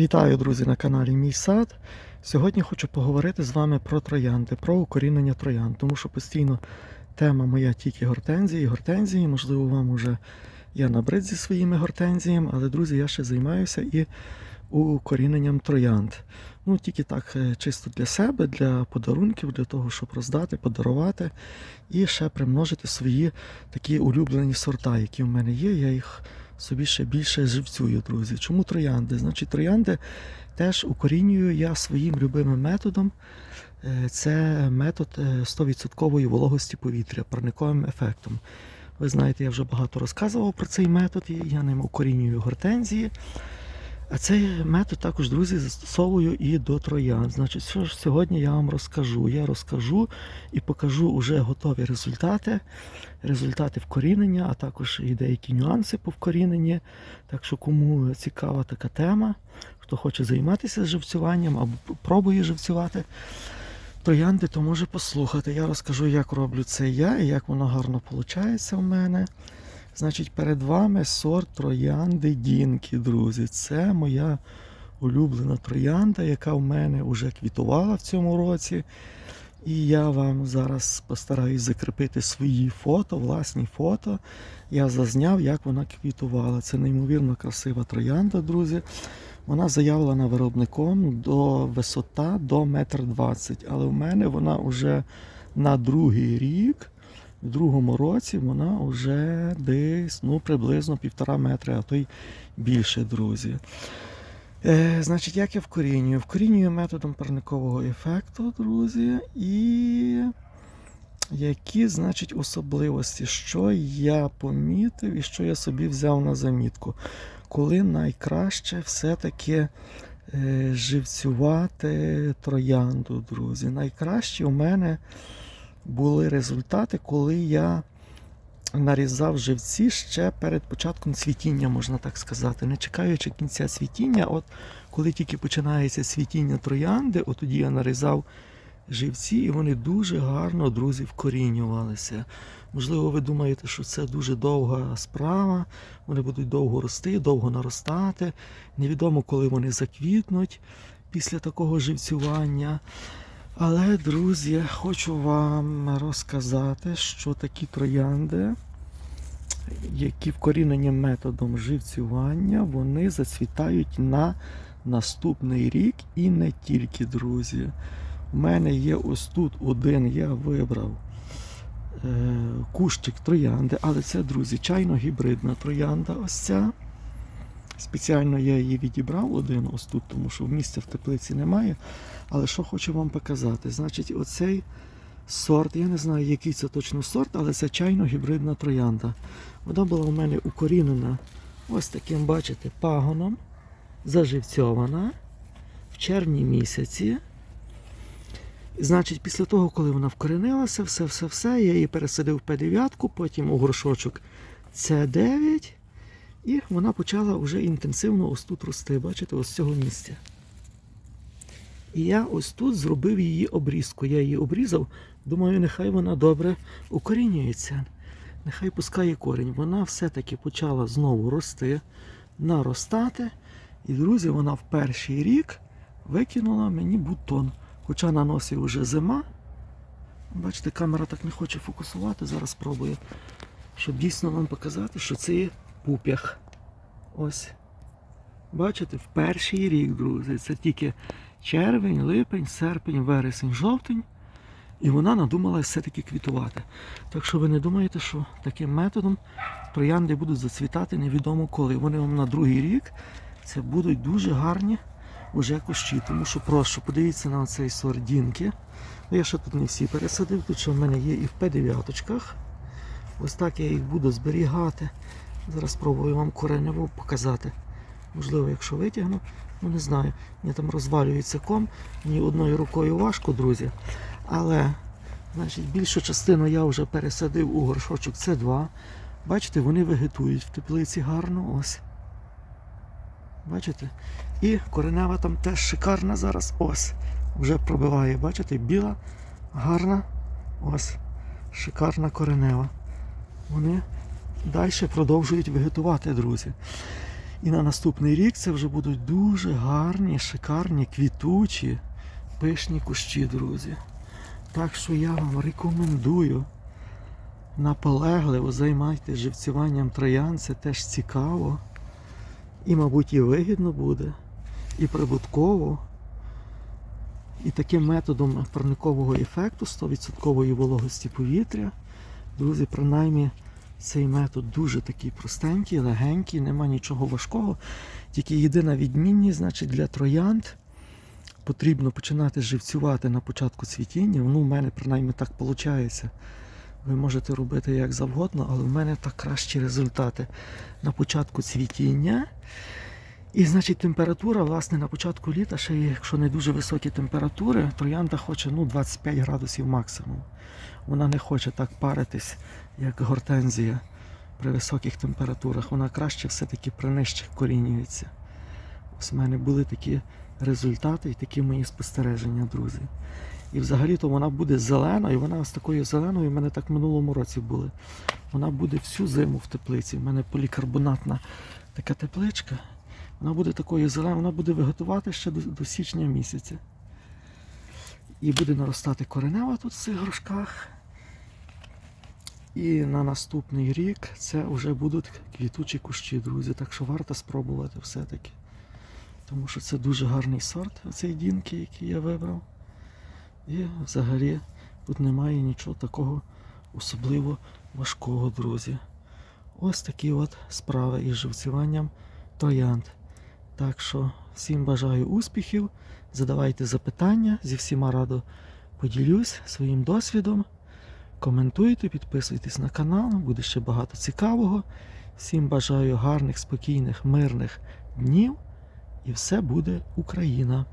Вітаю, друзі, на каналі Мій Сад. Сьогодні хочу поговорити з вами про троянди, про укорінення троянд, тому що постійно тема моя тільки гортензії, гортензії. Можливо, вам уже я набрид зі своїми гортензіями, але, друзі, я ще займаюся і укоріненням троянд. Ну, тільки так, е, чисто для себе, для подарунків, для того, щоб роздати, подарувати і ще примножити свої такі улюблені сорта, які в мене є. Я їх собі ще більше живцюю, друзі. Чому троянди? Значить, троянди теж укорінюю я своїм любимим методом. Е, Це метод е, 100% вологості повітря, парниковим ефектом. Ви знаєте, я вже багато розказував про цей метод, я ним укорінюю гортензії. А цей метод також, друзі, застосовую і до троян. Значить, що ж сьогодні я вам розкажу? Я розкажу і покажу вже готові результати, результати вкорінення, а також і деякі нюанси по вкоріненні. Так що, кому цікава така тема, хто хоче займатися живцюванням або пробує живцювати троянди, то може послухати. Я розкажу, як роблю це я і як воно гарно виходить у мене. Значить, перед вами сорт троянди Дінки, друзі. Це моя улюблена троянда, яка в мене вже квітувала в цьому році. І я вам зараз постараюсь закріпити свої фото, власні фото. Я зазняв, як вона квітувала. Це неймовірно красива троянда, друзі. Вона заявлена виробником до висота до 1,20 м. Але в мене вона вже на другий рік. В другому році вона вже десь ну, приблизно півтора метри, а то й більше, друзі. Е, значить, як я вкорінюю? Вкорінюю методом парникового ефекту, друзі. І які, значить, особливості, що я помітив і що я собі взяв на замітку. Коли найкраще все-таки е, живцювати троянду, друзі. Найкраще у мене були результати, коли я нарізав живці ще перед початком цвітіння, можна так сказати, не чекаючи кінця цвітіння. От коли тільки починається цвітіння троянди, от тоді я нарізав живці, і вони дуже гарно, друзі, вкорінювалися. Можливо, ви думаєте, що це дуже довга справа, вони будуть довго рости, довго наростати. Невідомо, коли вони заквітнуть після такого живцювання. Але, друзі, хочу вам розказати, що такі троянди, які вкорінені методом живцювання, вони зацвітають на наступний рік і не тільки, друзі. У мене є ось тут один, я вибрав е, кущик троянди, але це, друзі, чайно-гібридна троянда. Ось ця. Спеціально я її відібрав один ось тут, тому що місця в теплиці немає. Але що хочу вам показати? Значить, оцей сорт, я не знаю, який це точно сорт, але це чайно-гібридна троянда. Вона була у мене укорінена ось таким, бачите, пагоном, заживцьована в червні місяці. Значить, після того, коли вона вкоренилася, все-все-все, я її пересадив в П9, потім у горшочок С9. І вона почала вже інтенсивно ось тут рости, бачите, ось з цього місця. І я ось тут зробив її обрізку. Я її обрізав, думаю, нехай вона добре укорінюється. Нехай пускає корінь. Вона все-таки почала знову рости, наростати. І, друзі, вона в перший рік викинула мені бутон. Хоча на носі вже зима. Бачите, камера так не хоче фокусувати. Зараз спробую, щоб дійсно вам показати, що це пуп'ях. Ось. Бачите, в перший рік, друзі, це тільки червень, липень, серпень, вересень, жовтень. І вона надумала все-таки квітувати. Так що ви не думаєте, що таким методом троянди будуть зацвітати невідомо коли. Вони вам на другий рік це будуть дуже гарні уже кущі. Тому що просто подивіться на цей сорт дінки. Ну, Я ще тут не всі пересадив, тут що в мене є і в П9. Ось так я їх буду зберігати. Зараз спробую вам коренево показати. Можливо, якщо витягну, ну не знаю. Мені там розвалюється ком, мені одною рукою важко, друзі. Але, значить, більшу частину я вже пересадив у горшочок С2. Бачите, вони вегетують в теплиці гарно. Ось. Бачите? І коренева там теж шикарна зараз. Ось. Вже пробиває, бачите, біла, гарна. Ось. Шикарна коренева. Вони далі продовжують вегетувати, друзі. І на наступний рік це вже будуть дуже гарні, шикарні, квітучі, пишні кущі, друзі. Так що я вам рекомендую наполегливо займайтесь живцюванням троян, це теж цікаво. І, мабуть, і вигідно буде, і прибутково. І таким методом парникового ефекту 100% вологості повітря. Друзі, принаймні цей метод дуже такий простенький, легенький, нема нічого важкого. Тільки єдина відмінність, значить, для троянд потрібно починати живцювати на початку цвітіння. Ну, в мене принаймні так виходить. Ви можете робити як завгодно, але в мене так кращі результати на початку цвітіння. І значить температура, власне, на початку літа, ще якщо не дуже високі температури, троянда хоче ну, 25 градусів максимум. Вона не хоче так паритись, як гортензія при високих температурах. Вона краще все-таки при нижчих корінюється. Ось в мене були такі результати і такі мої спостереження, друзі. І взагалі-то вона буде зелена, і вона ось такою зеленою в мене так в минулому році були. Вона буде всю зиму в теплиці. У мене полікарбонатна така тепличка. Вона буде такою зеленою, вона буде виготувати ще до, до січня місяця. І буде наростати коренева тут в цих горшках. І на наступний рік це вже будуть квітучі кущі, друзі. Так що варто спробувати все-таки. Тому що це дуже гарний сорт, оцей дінки, який я вибрав. І взагалі тут немає нічого такого особливо важкого, друзі. Ось такі от справи із живцюванням троянд. Так що всім бажаю успіхів, задавайте запитання, зі всіма радо поділюсь своїм досвідом. Коментуйте, підписуйтесь на канал, буде ще багато цікавого. Всім бажаю гарних, спокійних, мирних днів. І все буде Україна!